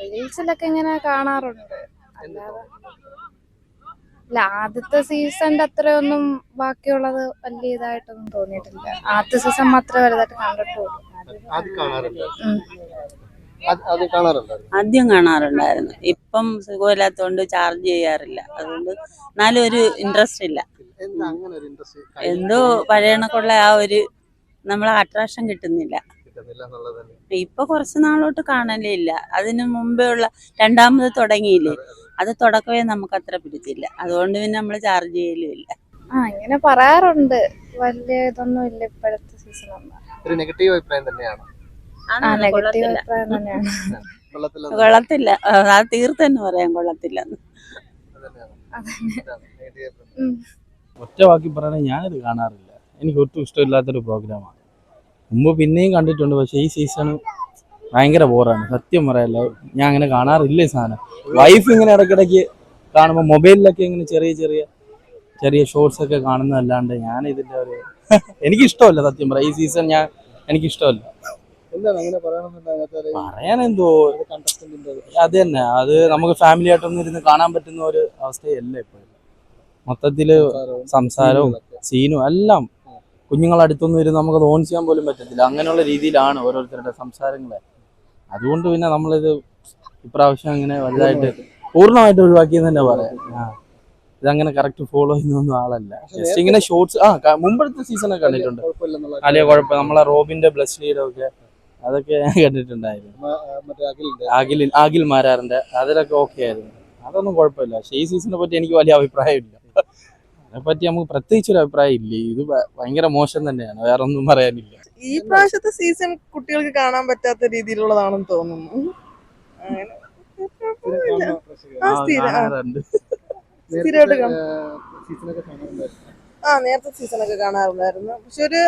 റീൽസിലൊക്കെ ഇങ്ങനെ കാണാറുണ്ട്. അല്ലാതെ ഇല്ല ആദ്യത്തെ സീസണിന്റെ അത്രയൊന്നും ബാക്കിയുള്ളത് വലിയ ഇതായിട്ടൊന്നും തോന്നിയിട്ടില്ല. ആദ്യത്തെ സീസൺ മാത്രമേ വലുതായിട്ട് കണ്ടിട്ടുള്ളൂ. ആദ്യം കാണാറുണ്ടായിരുന്നു. ഇപ്പം സുഖമില്ലാത്തതുകൊണ്ട് ചാർജ് ചെയ്യാറില്ല. അതുകൊണ്ട് എന്നാലും ഒരു ഇൻട്രസ്റ്റ് ഇല്ല. എന്താ അങ്ങനെ ഒരു ഇൻട്രസ്റ്റ് എന്തോ പഴയണക്കുള്ള ആ ഒരു നമ്മളെ അട്രാക്ഷൻ കിട്ടുന്നില്ല. കിട്ടുന്നില്ല എന്നുള്ളത് തന്നെ. ഇപ്പൊ കുറച്ച് നാളോട്ട് കാണലേ ഇല്ല അതിന് മുമ്പേ ഉള്ള രണ്ടാമത് തുടങ്ങിയില്ലേ? അത് തുടക്കമേ നമുക്ക് അത്ര പിടിച്ചില്ല. അതുകൊണ്ട് പിന്നെ നമ്മൾ ചാർജ് ചെയ്യലും ഇല്ല ആ ഇങ്ങനെ പറയാറുണ്ട്. വലിയ ഇതൊന്നും ഇല്ല ഇപ്പോഴത്തെ സീസണൊന്നും ഒരു നെഗറ്റീവ് അഭിപ്രായം തന്നെയാണ്? ആ നെഗറ്റീവ് അഭിപ്രായം തന്നെയാണ്. കൊള്ളത്തില്ല. അത് തീർത്തന്നെ പറയാൻ കൊള്ളത്തില്ല. ഒറ്റ വാക്കി പറയണേ ഞാനിത് കാണാറില്ല. എനിക്ക് ഒട്ടും ഇഷ്ടമില്ലാത്തൊരു പ്രോഗ്രാമാണ് മുമ്പ് പിന്നെയും കണ്ടിട്ടുണ്ട് പക്ഷേ ഈ സീസൺ ഭയങ്കര ബോറാണ് സത്യം പറയല്ല ഞാൻ അങ്ങനെ കാണാറില്ല സാധനം. വൈഫ് ഇങ്ങനെ ഇടയ്ക്കിടയ്ക്ക് കാണുമ്പോൾ മൊബൈലിലൊക്കെ ഇങ്ങനെ ചെറിയ ചെറിയ ചെറിയ ഷോർട്സ് ഒക്കെ കാണുന്നതല്ലാണ്ട് ഞാൻ ഇതിന്റെ ഒരു എനിക്കിഷ്ടമല്ല സത്യം പറയാം. ഈ സീസൺ ഞാൻ എനിക്കിഷ്ടമല്ല. പറയാനെന്തോ? അത് തന്നെ. അത് നമുക്ക് ഫാമിലി ആയിട്ടൊന്നും ഇരുന്ന് കാണാൻ പറ്റുന്ന ഒരു അവസ്ഥയല്ല ഇപ്പോഴും മൊത്തത്തിൽ സംസാരവും സീനും എല്ലാം കുഞ്ഞുങ്ങളെ അടുത്തൊന്നും ഇരുന്ന് നമുക്കത് ഓൺ ചെയ്യാൻ പോലും പറ്റത്തില്ല. അങ്ങനെയുള്ള രീതിയിലാണ് ഓരോരുത്തരുടെ സംസാരങ്ങൾ അതുകൊണ്ട് പിന്നെ നമ്മളിത് ഇപ്രാവശ്യം അങ്ങനെ വലുതായിട്ട് പൂർണമായിട്ട് ഒഴിവാക്കിയെന്ന് തന്നെ പറയാം. ഇതങ്ങനെ കറക്റ്റ് ഫോളോ ചെയ്യുന്നൊന്നും ആളല്ല. ജസ്റ്റ് ഇങ്ങനെ ഷോർട്സ് ആ മുമ്പത്തെ സീസണൊക്കെ കണ്ടിട്ടുണ്ട്. അല്ലേ കുഴപ്പം. നമ്മളെ റോബിന്റെ ബ്ലസ് ഒക്കെ അതൊക്കെ ഞാൻ കണ്ടിട്ടുണ്ടായിരുന്നു അഖിൽ അഖിൽ മാരാറിന്റെ അതിലൊക്കെ ഓക്കെ ആയിരുന്നു. അതൊന്നും കുഴപ്പമില്ല. പക്ഷേ ഈ സീസണിനെ പറ്റി എനിക്ക് വലിയ അഭിപ്രായമില്ല. അതിനെപ്പറ്റി നമുക്ക് പ്രത്യേകിച്ച് ഒരു അഭിപ്രായം ഇല്ല? ഇത് ഭയങ്കര മോശം തന്നെയാണ്. വേറെ ഒന്നും പറയാനില്ല. ഈ പ്രാവശ്യത്തെ സീസൺ കുട്ടികൾക്ക് കാണാൻ പറ്റാത്ത രീതിയിലുള്ളതാണെന്ന് തോന്നുന്നു. ആ, നേരത്തെ. സീസണൊക്കെ കാണാറുണ്ടായിരുന്നു. ആ നേരത്തെ സീസണൊക്കെ കാണാറുണ്ടായിരുന്നു. പക്ഷെ ഒരു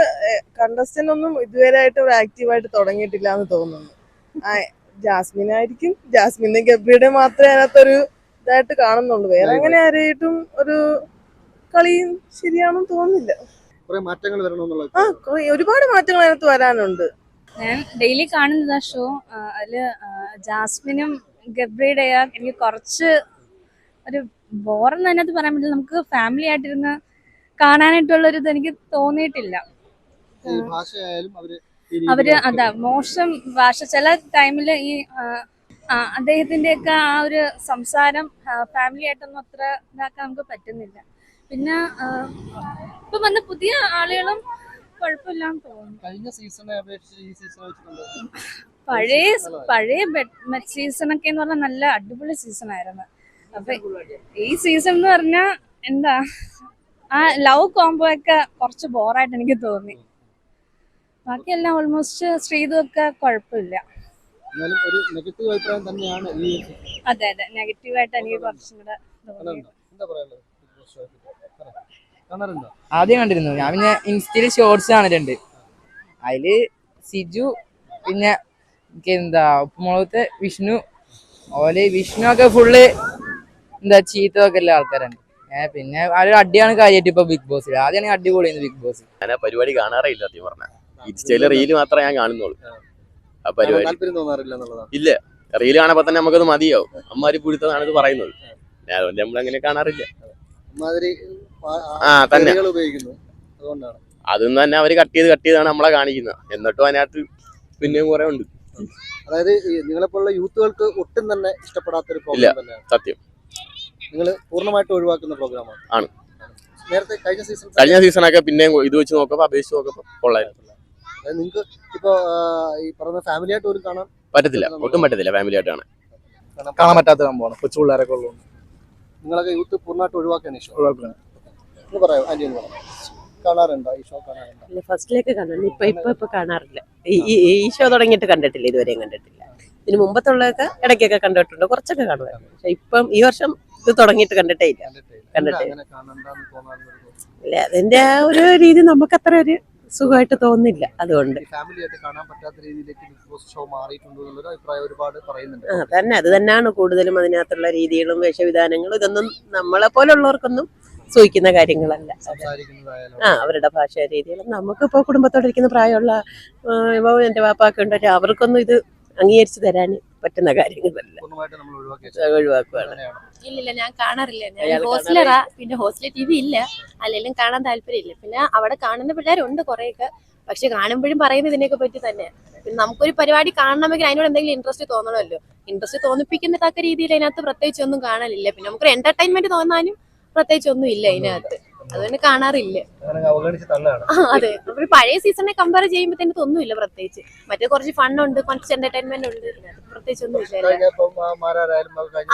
കണ്ടസ്റ്റന്റ് ഒന്നും ഇതുവരെ ആയിട്ട് ഒരു ആക്റ്റീവായിട്ട് തുടങ്ങിയിട്ടില്ല എന്ന് തോന്നുന്നു. ആ ജാസ്മിൻ ആയിരിക്കും. ജാസ്മിന്റെ ഗബ്രിയുടെ മാത്രമേ അതിനകത്തൊരു ഇതായിട്ട് കാണുന്നുള്ളൂ. വേറെ അങ്ങനെ ആരായിട്ടും ഒരു കളിയും ശരിയാണെന്ന് തോന്നുന്നില്ല. കുറെ മാറ്റങ്ങൾ വരണമെന്നുള്ള ആ കുറെ- ഒരുപാട് മാറ്റങ്ങൾ അതിനകത്ത് വരാനുണ്ട്. ഞാൻ ഡെയിലി കാണുന്നതാ ഷോ അതിൽ ജാസ്മിനും ഗബ്രിയുടെ എനിക്ക് കുറച്ച് ഒരു ബോറെന്ന് അതിനകത്ത് പറയാൻ പറ്റില്ല. നമുക്ക് ഫാമിലി ആയിട്ടിരുന്ന് കാണാനായിട്ടുള്ള ഒരു ഇത് എനിക്ക് തോന്നിയിട്ടില്ല. ഭാഷയായാലും അവർ അവർ അതാ മോശം ഭാഷ. ചില ടൈമിൽ ഈ അദ്ദേഹത്തിന്റെ ഒക്കെ അദ്ദേഹത്തിന്റെയൊക്കെ ആ ഒരു സംസാരം ഫാമിലി ആയിട്ടൊന്നും അത്ര ഇതാക്കാൻ നമുക്ക് പറ്റുന്നില്ല. പിന്നെ ഇപ്പൊ വന്ന പുതിയ ആളുകളും കുഴപ്പമില്ലാന്ന് തോന്നുന്നു. കഴിഞ്ഞ സീസണെ അപേക്ഷിച്ച് ഈ സീസൺ വെച്ചിട്ടുണ്ട്? പഴയ പഴയ സീസൺ ഒക്കെ എന്ന് പറഞ്ഞാൽ നല്ല അടിപൊളി സീസൺ ആയിരുന്നു. അപ്പൊ ഈ സീസൺ എന്ന് പറഞ്ഞാൽ എന്താ ആ ലവ് കോംബോ ഒക്കെ കുറച്ച് ബോറായിട്ട് എനിക്ക് തോന്നി. ബാക്കിയെല്ലാം ഓൾമോസ്റ്റ് ശ്രീതു ഒക്കെ കുഴപ്പമില്ല. അതെ ഒരു നെഗറ്റീവ് ആയിട്ട് അതെ അതെ. നെഗറ്റീവായിട്ട് എനിക്ക് കുറച്ചും കൂടെ തോന്നി ആദ്യം കണ്ടിരുന്നു. ഞാൻ പിന്നെ ഇൻസ്റ്റയിൽ ഷോർട്സ് കാണലുണ്ട് അതിൽ സിജു പിന്നെ എന്താ ഉപ്പുമുളകത്തെ വിഷ്ണു ഓൽ വിഷ്ണു ഒക്കെ ഫുള്ള് എന്താ ചീത്ത ഒക്കെ ഉള്ള ആൾക്കാരാണ്. ഏഹ് പിന്നെ ആ ഒരു അടിയാണ് കാര്യമായിട്ട് ഇപ്പൊ ബിഗ് ബോസിൽ ആദ്യമാണ് അടിപൊളി ബിഗ് ബോസ് ഞാൻ ആ പരിപാടി കാണാറില്ല സത്യം പറഞ്ഞ. ഇൻസ്റ്റയിൽ റീൽ മാത്രമേ ഞാൻ കാണുന്നുള്ളൂ. ആ. പരിപാടി ഇല്ല. റീൽ കാണുമ്പോ തന്നെ നമുക്കത് മതിയാവും. അമ്മാരി പുഴുത്തതാണ് ഇത് പറയുന്നത് ഞാൻ അതുകൊണ്ട് നമ്മളങ്ങനെ കാണാറില്ല. ആ, തന്നെ. ഉപയോഗിക്കുന്നു. അതുകൊണ്ടാണ്. അതൊന്നും തന്നെ അവർ കട്ട് ചെയ്ത് കട്ട് ചെയ്താണ് നമ്മളെ കാണിക്കുന്നത്. എന്നിട്ടും അതിനകത്ത് പിന്നെയും കുറെ ഉണ്ട്. അതായത് ഈ നിങ്ങളെപ്പോലുള്ള യൂത്തുകൾക്ക് ഒട്ടും തന്നെ ഇഷ്ടപ്പെടാത്ത ഒരു. പ്രോഗ്രാം തന്നെയാണ്. സത്യം. നിങ്ങൾ പൂർണമായിട്ട് ഒഴിവാക്കുന്ന പ്രോഗ്രാമാണ് ആണ്. നേരത്തെ കഴിഞ്ഞ സീസൺ കഴിഞ്ഞ സീസണൊക്കെ പിന്നെയും ഇത് വെച്ച് നോക്കുമ്പോൾ അപേക്ഷിച്ച് നോക്കുമ്പോ കൊള്ളായിരുന്നു. നിങ്ങൾക്ക് ഇപ്പൊ ഈ പറഞ്ഞ ഫാമിലി ആയിട്ട് ഒരു കാണാൻ പറ്റത്തില്ല. ഒട്ടും പറ്റത്തില്ല ഫാമിലി ആയിട്ടാണ് കാണാൻ. പറ്റാത്ത സംഭവമാണ്. കൊച്ചു പിള്ളേരൊക്കെ ഉള്ളൂ നിങ്ങളൊക്കെ യൂത്ത് പൂർണമായിട്ട് ഒഴിവാക്കാൻ ഇഷ്ടം എന്ന് പറയാം ആന്റി എന്ന് പറയാം. കാണാറുണ്ടോ? ഈ ഷോ കാണാറുണ്ടോ? ഫസ്റ്റിലേക്ക് കണ്ടിട്ടുണ്ട് ഇപ്പൊ ഇപ്പൊ ഇപ്പൊ കാണാറില്ല. ഈ ഷോ തുടങ്ങിയിട്ട് കണ്ടിട്ടില്ല ഇതുവരെയും കണ്ടിട്ടില്ല. ഇതിന് മുമ്പത്തുള്ളതൊക്കെ ഇടയ്ക്കൊക്കെ കണ്ടിട്ടുണ്ട്. കുറച്ചൊക്കെ കാണുമായിരുന്നു. പക്ഷെ ഇപ്പം ഈ വർഷം ഇത് തുടങ്ങിയിട്ട് കണ്ടിട്ടേ ഇല്ല. കണ്ടിട്ടില്ല ഇല്ല. അതിന്റെ ആ ഒരു രീതി നമുക്ക് അത്ര ഒരു സുഖമായിട്ട് തോന്നില്ല അതുകൊണ്ട്. തന്നെ അത് തന്നെയാണ് കൂടുതലും അതിനകത്തുള്ള രീതികളും വേഷവിധാനങ്ങളും. ഇതൊന്നും നമ്മളെ പോലുള്ളവർക്കൊന്നും സൂഹിക്കുന്ന കാര്യങ്ങളല്ല. ആ അവരുടെ ഭാഷാ രീതികളും നമുക്കിപ്പോൾ കുടുംബത്തോടെ ഇരിക്കുന്ന പ്രായമുള്ള ആ, ഇപ്പൊ എന്റെ വാപ്പാക്ക് ഉണ്ടെങ്കിൽ അവർക്കൊന്നും ഇത് അംഗീകരിച്ചു തരാൻ പറ്റുന്ന കാര്യങ്ങളല്ല. ഒഴിവാക്കുകയാണ് ഇല്ലില്ല ഞാൻ കാണാറില്ല. ഞാൻ ഹോസ്റ്റലറാ. പിന്നെ ഹോസ്റ്റലിൽ ടി വി ഇല്ല. അല്ലെങ്കിലും കാണാൻ താല്പര്യമില്ല. പിന്നെ അവിടെ കാണുന്ന പിള്ളേരുണ്ട് കുറെയൊക്കെ. പക്ഷെ കാണുമ്പോഴും പറയുന്നത് ഇതിനെയൊക്കെ പറ്റി തന്നെ. പിന്നെ നമുക്കൊരു പരിപാടി കാണണമെങ്കിൽ അതിനോട് എന്തെങ്കിലും ഇൻട്രസ്റ്റ് തോന്നണമല്ലോ. ഇൻട്രസ്റ്റ് തോന്നിപ്പിക്കുന്ന തക്ക രീതിയിൽ അതിനകത്ത് പ്രത്യേകിച്ച് ഒന്നും കാണലില്ല. പിന്നെ നമുക്കൊരു എന്റർടൈൻമെന്റ് തോന്നാനും പ്രത്യേകിച്ച് ഒന്നും ഇല്ല അതിനകത്ത് അതുകൊണ്ട് കാണാറില്ല. അതെ. ഒരു പഴയ സീസണെ കമ്പയർ ചെയ്യുമ്പോഴത്തേക്ക് ഒന്നുമില്ല പ്രത്യേകിച്ച്. മറ്റേ കുറച്ച് ഫണ്ണുണ്ട് കുറച്ച് എന്റർടൈൻമെന്റ് ഉണ്ട്. ഇതിനകത്ത് പ്രത്യേകിച്ച് ഒന്നും ഇല്ല കഴിഞ്ഞ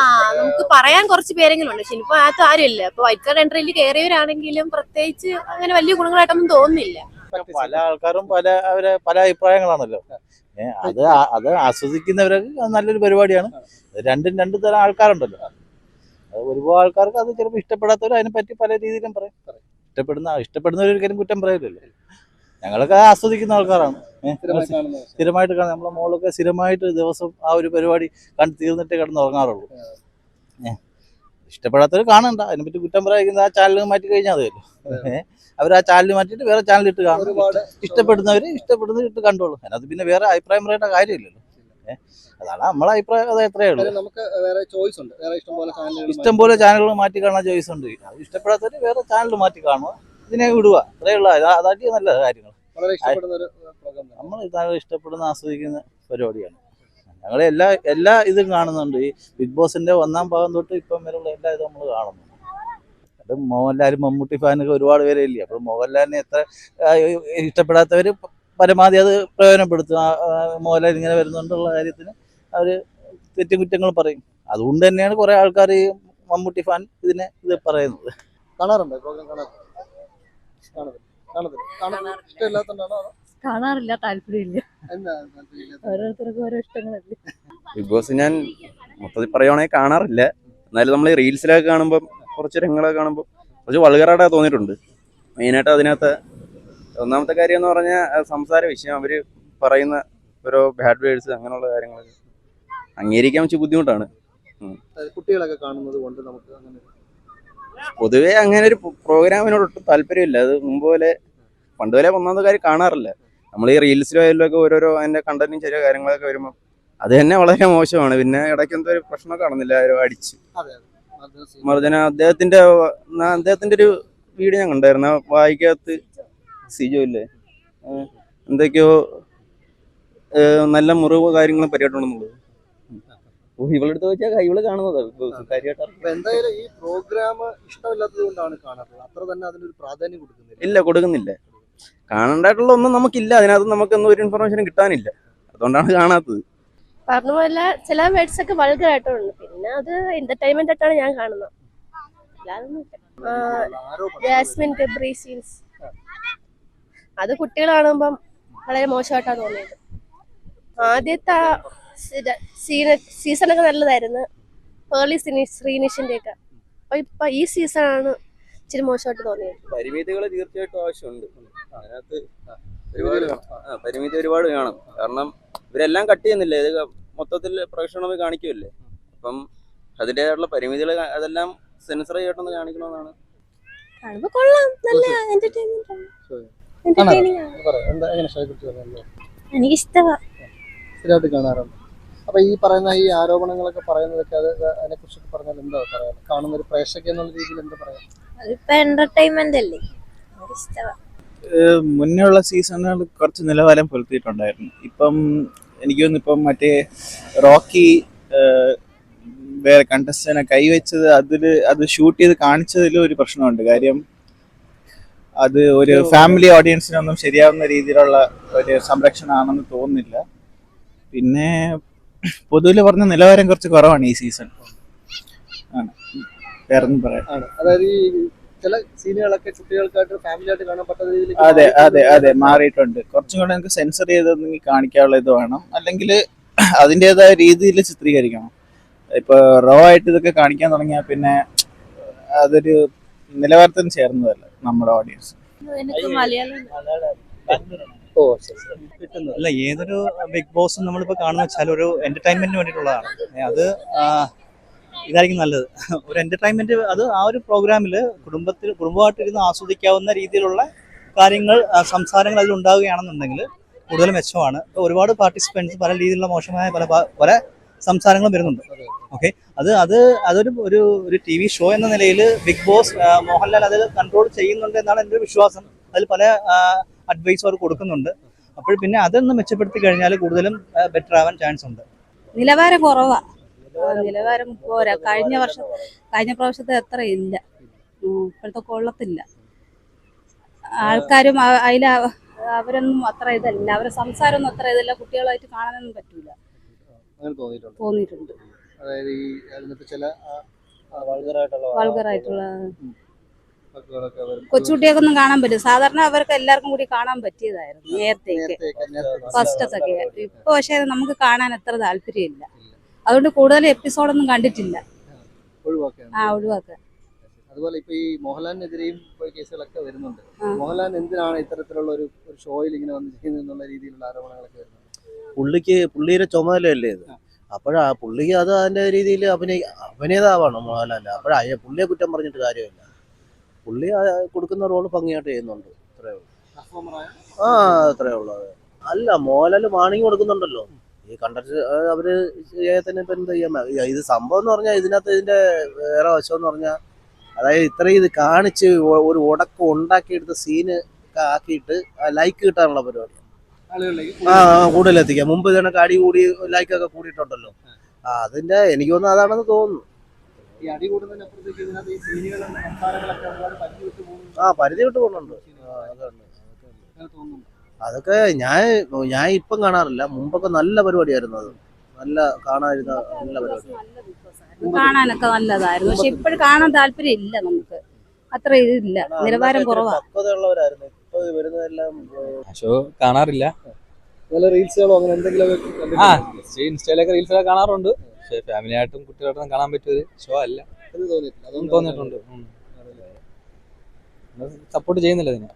ആ നമുക്ക് പറയാൻ കുറച്ച് പേരെങ്കിലും ഉണ്ട് പക്ഷെ ഇപ്പൊ അകത്ത് ആരുമില്ല. ഇപ്പൊ വൈറ്റ് കാർഡ് എൻട്രിയിൽ കയറിയവരാണെങ്കിലും പ്രത്യേകിച്ച് അങ്ങനെ വലിയ ഗുണങ്ങളായിട്ടൊന്നും തോന്നുന്നില്ല. പല ആൾക്കാരും പല അവരെ പല അഭിപ്രായങ്ങളാണല്ലോ. അത് അത് ആസ്വദിക്കുന്നവർക്ക് നല്ലൊരു പരിപാടിയാണ്. രണ്ടും രണ്ടു തരം ആൾക്കാരുണ്ടല്ലോ. അത് ഒരുപാട് ആൾക്കാർക്ക് അത് ചിലപ്പോൾ ഇഷ്ടപ്പെടാത്തവർ അതിനെ പറ്റി പല രീതിയിലും പറയും. ഇഷ്ടപ്പെടുന്ന ഇഷ്ടപ്പെടുന്നവർ ഒരിക്കലും കുറ്റം പറയില്ലല്ലോ ഞങ്ങളൊക്കെ ആസ്വദിക്കുന്ന ആൾക്കാരാണ്. സ്ഥിരമായിട്ട് കാണാം നമ്മളെ മോളൊക്കെ സ്ഥിരമായിട്ട് ദിവസം ആ ഒരു പരിപാടി കണ്ട് തീർന്നിട്ടേ കിടന്ന് ഉറങ്ങാറുള്ളൂ ഇഷ്ടപ്പെടാത്തവർ കാണണ്ട. അതിനെപ്പറ്റി കുറ്റം പറയുന്നത് ആ ചാനൽ മാറ്റി കഴിഞ്ഞാൽ അതല്ലോ അവർ ആ ചാനൽ മാറ്റിയിട്ട് വേറെ ചാനൽ ഇട്ട് കാണും ഇഷ്ടപ്പെടുന്നവർ ഇഷ്ടപ്പെടുന്നത് ഇട്ട് കണ്ടോളൂ. അതിനകത്ത് പിന്നെ വേറെ അഭിപ്രായം പറയേണ്ട കാര്യമില്ലല്ലോ. അതാണ് നമ്മളെ അഭിപ്രായം അത് എത്രയേ ഉള്ളൂ. നമുക്ക് വേറെ ചോയ്സ് ഉണ്ട്. വേറെ ഇഷ്ടംപോലെ ചാനലുകൾ ഇഷ്ടം പോലെ ചാനലുകൾ മാറ്റി കാണാൻ ചോയ്സ് ഉണ്ട്. അത് ഇഷ്ടപ്പെടാത്തവർ വേറെ ചാനൽ മാറ്റി കാണുക. ഇതിനെ വിടുക. അത്രയേ ഉള്ളൂ. അതാക്കി നല്ല കാര്യങ്ങൾ നമ്മൾ ഇതാണ് ഇഷ്ടപ്പെടുന്ന ആസ്വദിക്കുന്ന പരിപാടിയാണ്. ഞങ്ങൾ എല്ലാ എല്ലാ ഇതും കാണുന്നുണ്ട്. ഈ ബിഗ് ബോസിന്റെ ഒന്നാം ഭാഗം തൊട്ട് ഇപ്പം വരെയുള്ള എല്ലാ ഇതും നമ്മൾ കാണുന്നു. അത് മോഹൻലാലും മമ്മൂട്ടി ഫാനൊക്കെ ഒരുപാട് പേരെ ഇല്ലേ അപ്പോൾ മോഹൻലാലിനെ എത്ര ഇഷ്ടപ്പെടാത്തവർ പരമാവധി അത് പ്രയോജനപ്പെടുത്തും. മോഹൻലാൽ ഇങ്ങനെ വരുന്നുണ്ടുള്ള കാര്യത്തിന് അവർ തെറ്റുകുറ്റങ്ങൾ പറയും. അതുകൊണ്ട് തന്നെയാണ് കുറെ ആൾക്കാർ ഈ മമ്മൂട്ടി ഫാൻ ഇതിനെ ഇത് പറയുന്നത്. കാണാറുണ്ടോ? പ്രോഗ്രാം കാണാറുണ്ടോ? കാണാറില്ല. താല്പര്യമില്ല? ഓരോരുത്തർക്കും ഓരോ ഇഷ്ടങ്ങളല്ലേ? ബിഗ് ബോസ് ഞാൻ മൊത്തത്തിൽ പറയുവാണെങ്കിൽ കാണാറില്ല. എന്നാലും നമ്മൾ ഈ റീൽസിലൊക്കെ കാണുമ്പോൾ കുറച്ച് രംഗങ്ങളൊക്കെ കാണുമ്പോൾ കുറച്ച് വൾഗറായിട്ടാണ് തോന്നിയിട്ടുണ്ട്. മെയിനായിട്ട് അതിനകത്ത് ഒന്നാമത്തെ കാര്യം എന്ന് പറഞ്ഞാൽ സംസാര വിഷയം അവർ പറയുന്ന ഓരോ ബാഡ് വേർഡ്സ് അങ്ങനെയുള്ള കാര്യങ്ങളൊക്കെ അംഗീകരിക്കാൻ വെച്ച് ബുദ്ധിമുട്ടാണ്. കുട്ടികളൊക്കെ കാണുന്നത് കൊണ്ട് നമുക്ക് അങ്ങനെ പൊതുവേ അങ്ങനെ ഒരു പ്രോഗ്രാമിനോട് ഒട്ടും താല്പര്യമില്ല. അത് മുമ്പ് പോലെ പണ്ട് പോലെ ഒന്നാമത്തെ കാര്യം കാണാറില്ല. നമ്മൾ ഈ റീൽസിലോ അതിലൊക്കെ ഓരോരോ അതിന്റെ കണ്ടന്റും ചെറിയ കാര്യങ്ങളൊക്കെ വരുമ്പോൾ അത് തന്നെ വളരെ മോശമാണ്. പിന്നെ ഇടയ്ക്ക് എന്തോ ഒരു പ്രശ്നമൊക്കെ കാണുന്നില്ല ആരോ അടിച്ച്. മർദ്ദന അദ്ദേഹത്തിന്റെ അദ്ദേഹത്തിന്റെ ഒരു വീട് ഞാൻ കണ്ടായിരുന്നു. വായിക്കകത്ത് സിജോ ഇല്ലേ എന്തൊക്കെയോ നല്ല മുറിവ് കാര്യങ്ങളും പരിപാടിയുണ്ടെന്നുള്ളത് ഓ ഇവളെടുത്ത് വെച്ചാൽ ഇവൾ കാണുന്നത്. എന്തായാലും ഈ പ്രോഗ്രാം ഇഷ്ടമില്ലാത്തത് കൊണ്ടാണ് കാണാറുള്ളത് അത്ര തന്നെ അതിനൊരു പ്രാധാന്യം കൊടുക്കുന്നില്ല. ഇല്ല കൊടുക്കുന്നില്ല. കാണണ്ടായിട്ടുള്ള ഒന്നും നമുക്കില്ല. അതിനകത്ത് നമുക്കൊന്നും ഒരു ഇൻഫർമേഷനും കിട്ടാനില്ല. അതുകൊണ്ടാണ് കാണാത്തത്. പറഞ്ഞ പോലെ ചില വേർഡ്സ് ഒക്കെ വൾഗർ ആയിട്ടുണ്ട് പിന്നെ അത് എന്റർടൈൻമെന്റ് ആയിട്ടാണ് ഞാൻ കാണുന്നത്. ജാസ്മിൻ ഗബ്രി സീൻസ് അത് കുട്ടികൾ കാണുമ്പം വളരെ മോശമായിട്ടാണ് തോന്നിയത്. ആദ്യത്തെ ആ സീന- സീസണൊക്കെ നല്ലതായിരുന്നു. ഏർലി ശ്രീനിഷിന്റെ ഒക്കെ അപ്പൊ ഇപ്പൊ ഈ സീസണാണ് ഇച്ചിരി മോശമായിട്ട് തോന്നിയത്. പരിമിതികൾ തീർച്ചയായിട്ടും ആവശ്യമുണ്ട്. അതിനകത്ത് ഒരുപാട് പരിമിതി ഒരുപാട് കാണും കാരണം ഇവരെല്ലാം കട്ട് ചെയ്യുന്നില്ലേ? ഇത് മൊത്തത്തിൽ പ്രൊഫഷണൽ കാണിക്കുമല്ലേ അപ്പം അതിന്റെതായിട്ടുള്ള പരിമിതികൾ അതെല്ലാം സെൻസർ ചെയ്യട്ടെന്ന് കാണിക്കണമെന്നാണ് കാണുമ്പോൾ കൊള്ളാം. നല്ല എന്റർടൈൻമെന്റ് ആണ്. എനിക്കിഷ്ടമാണ് സ്ഥിരമായിട്ട് കാണാറുണ്ട്. അപ്പൊ ഈ പറയുന്ന ഈ ആരോപണങ്ങളൊക്കെ പറയുന്നതൊക്കെ അത് അതിനെ കുറിച്ചൊക്കെ പറഞ്ഞാൽ എന്താ പറയാ? കാണുന്ന ഒരു പ്രേക്ഷക എന്നുള്ള രീതിയിൽ എന്താ പറയാ? അതിപ്പോ എന്റർടൈൻമെന്റ് അല്ലേ? മുന്നേ ഉള്ള സീസണുകൾ കുറച്ച് നിലവാരം പുലർത്തിയിട്ടുണ്ടായിരുന്നു. ഇപ്പം എനിക്ക് തോന്നുന്നു ഇപ്പം മറ്റേ റോക്കി വേറെ കണ്ടസ്റ്റനെ കൈവച്ചത് അതിൽ അത് ഷൂട്ട് ചെയ്ത് കാണിച്ചതിൽ ഒരു പ്രശ്നമുണ്ട്. കാര്യം അത് ഒരു ഫാമിലി ഓഡിയൻസിനൊന്നും ശരിയാവുന്ന രീതിയിലുള്ള ഒരു സംരക്ഷണമാണെന്ന് തോന്നുന്നില്ല. പിന്നെ പൊതുവിൽ പറഞ്ഞ നിലവാരം കുറച്ച് കുറവാണ് ഈ സീസൺ ആണ്. പറയാം അതായത് ഈ ചില സീനുകളൊക്കെ കുട്ടികൾക്കായിട്ട് കാണാൻ പറ്റാത്ത രീതിയിൽ അതെ അതെ അതെ മാറിയിട്ടുണ്ട്. കുറച്ചും കൂടെ നമുക്ക് സെൻസർ ചെയ്തെങ്കിൽ കാണിക്കാനുള്ള ഇത് വേണം. അല്ലെങ്കിൽ അതിന്റെതായ രീതിയിൽ ചിത്രീകരിക്കണം. ഇപ്പൊ റോ ആയിട്ട് ഇതൊക്കെ കാണിക്കാൻ തുടങ്ങിയാൽ പിന്നെ അതൊരു നിലവാരത്തിന് ചേർന്നതല്ല. നമ്മുടെ ഓഡിയൻസ് എനിക്ക് മലയാളം ഓ ശരി. ശരി. കിട്ടുന്നത് അല്ല ഏതൊരു ബിഗ് ബോസും നമ്മളിപ്പോൾ കാണുന്ന വെച്ചാൽ ഒരു എന്റർടൈൻമെന്റിന് വേണ്ടിയിട്ടുള്ളതാണ്. അത് ഇതായിരിക്കും നല്ലത്. ഒരു എന്റർടൈൻമെന്റ് അത് ആ ഒരു പ്രോഗ്രാമിൽ കുടുംബത്തിൽ കുടുംബമായിട്ടിരുന്ന് ആസ്വദിക്കാവുന്ന രീതിയിലുള്ള കാര്യങ്ങൾ സംസാരങ്ങൾ അതിൽ ഉണ്ടാവുകയാണെന്നുണ്ടെങ്കിൽ കൂടുതൽ മെച്ചമാണ്. ഒരുപാട് പാർട്ടിസിപ്പൻസ് പല രീതിയിലുള്ള മോശമായ പല പല സംസാരങ്ങളും വരുന്നുണ്ട്. ഓക്കെ. അത് അത് അതൊരു ഒരു ഒരു ടി വി ഷോ എന്ന നിലയിൽ ബിഗ് ബോസ് മോഹൻലാൽ അത് കൺട്രോൾ ചെയ്യുന്നുണ്ട് എന്നാണ് എന്റെ ഒരു വിശ്വാസം. അതിൽ പല അഡ്വൈസ് അവർ കൊടുക്കുന്നുണ്ട്. അപ്പോൾ പിന്നെ അതൊന്ന് മെച്ചപ്പെടുത്തി കഴിഞ്ഞാൽ കൂടുതലും ബെറ്റർ ആവാൻ ചാൻസ് ഉണ്ട്. നിലവാരം കുറവാ. നിലവാരം പോരാ. കഴിഞ്ഞ വർഷം കഴിഞ്ഞ പ്രാവശ്യത്തെ അത്ര ഇല്ല. ഇപ്പോഴത്തെ കൊള്ളത്തില്ല. ആൾക്കാരും അതിൽ അവരൊന്നും അത്ര ഇതല്ല. അവരെ സംസാരമൊന്നും അത്ര ഇതല്ല. കുട്ടികളായിട്ട് കാണാനൊന്നും പറ്റില്ല തോന്നിയിട്ടുണ്ട്. അതായത് ഈ അതിനകത്ത് ചില വൾഗറായിട്ടുള്ള. കൊച്ചുകുട്ടികൾക്കൊന്നും കാണാൻ പറ്റും സാധാരണ അവർക്ക് എല്ലാവർക്കും കൂടി കാണാൻ പറ്റിയതായിരുന്നു നേരത്തേക്ക് ഫസ്റ്റ് നേരത്തെ ഫസ്റ്റത്തൊക്കെ ഇപ്പൊ പക്ഷെ നമുക്ക് കാണാൻ അത്ര താല്പര്യമില്ല. അതുകൊണ്ട് കൂടുതൽ എപ്പിസോഡൊന്നും കണ്ടിട്ടില്ല. ആ ഒഴിവാക്കുക. അതുപോലെ ഇപ്പൊ ഈ മോഹൻലാലിനെതിരെയും കേസുകളൊക്കെ വരുന്നുണ്ട്. മോഹൻലാൽ എന്തിനാണ് ഇത്തരത്തിലുള്ള ഒരു ഒരു ഷോയിൽ ഇങ്ങനെ വന്നിരിക്കുന്നത് എന്നുള്ള രീതിയിലുള്ള ആരോപണങ്ങളൊക്കെ വരുന്നത്? പുള്ളിക്ക് പുള്ളിയുടെ ചുമതലയല്ലേ ഇത്? അപ്പോഴാ പുള്ളിക്ക് അത് അതിന്റെ രീതിയിൽ അഭിനയി അഭിനേതാവാണ് മോഹൻലാൽ. അപ്പോഴാ പുള്ളിയെ കുറ്റം പറഞ്ഞിട്ട് കാര്യമില്ല. പുള്ളി കൊടുക്കുന്ന റോൾ ഭംഗിയായിട്ട് ചെയ്യുന്നുണ്ട്. അത്രേ ഉള്ളൂ. ആ അത്രേ ഉള്ളൂ. അല്ല മോഹൻലാൽ വാണിംഗ് കൊടുക്കുന്നുണ്ടല്ലോ. ഈ കണ്ടക്ട് അവർ ചെയ്യാത്തന്നെ ഇപ്പൊ എന്ത് ചെയ്യാൻ? ഇത് സംഭവം എന്ന് പറഞ്ഞാൽ ഇതിനകത്ത് ഇതിന്റെ വേറെ വശം എന്ന് പറഞ്ഞാൽ അതായത് ഇത്രയും ഇത് കാണിച്ച് ഒരു ഉടക്കം ഉണ്ടാക്കിയെടുത്ത സീന് ആക്കിയിട്ട് ലൈക്ക് കിട്ടാനുള്ള പരിപാടി. ആ കൂടുതൽ എത്തിക്കാം മുമ്പ് ഇതിനൊക്കെ അടി കൂടി ലൈക്കൊക്കെ കൂടിയിട്ടുണ്ടല്ലോ. ആ. അതിന്റെ എനിക്ക് തോന്നുന്നു അതാണെന്ന് തോന്നുന്നു. ആ പരിധി വിട്ട് പോകുന്നുണ്ട്. അതൊക്കെ ഞാൻ ഞാൻ ഇപ്പം കാണാറില്ല. മുമ്പൊക്കെ നല്ല പരിപാടിയായിരുന്നു അത്. നല്ല കാണാതിരുന്ന നല്ല പരിപാടി. കാണാനൊക്കെ നല്ലതായിരുന്നു. പക്ഷെ ഇപ്പോഴും കാണാൻ താല്പര്യം ഇല്ല നമുക്ക്. അത്ര ഇതില്ല. നിലവാരം കുറവാണ് വരുന്നതെല്ലാം ഷോ കാണാറില്ല. നല്ല റീൽസുകളോ അങ്ങനെ എന്തെങ്കിലും ആ ഇൻസ്റ്റയിലൊക്കെ റീൽസൊക്കെ കാണാറുണ്ട്. പക്ഷേ ഫാമിലി ആയിട്ടും കുട്ടികളായിട്ടും കാണാൻ ഷോ അല്ല. തോന്നിയിട്ടുണ്ട്. സപ്പോർട്ട് ചെയ്യുന്നില്ല ഇതിനെ.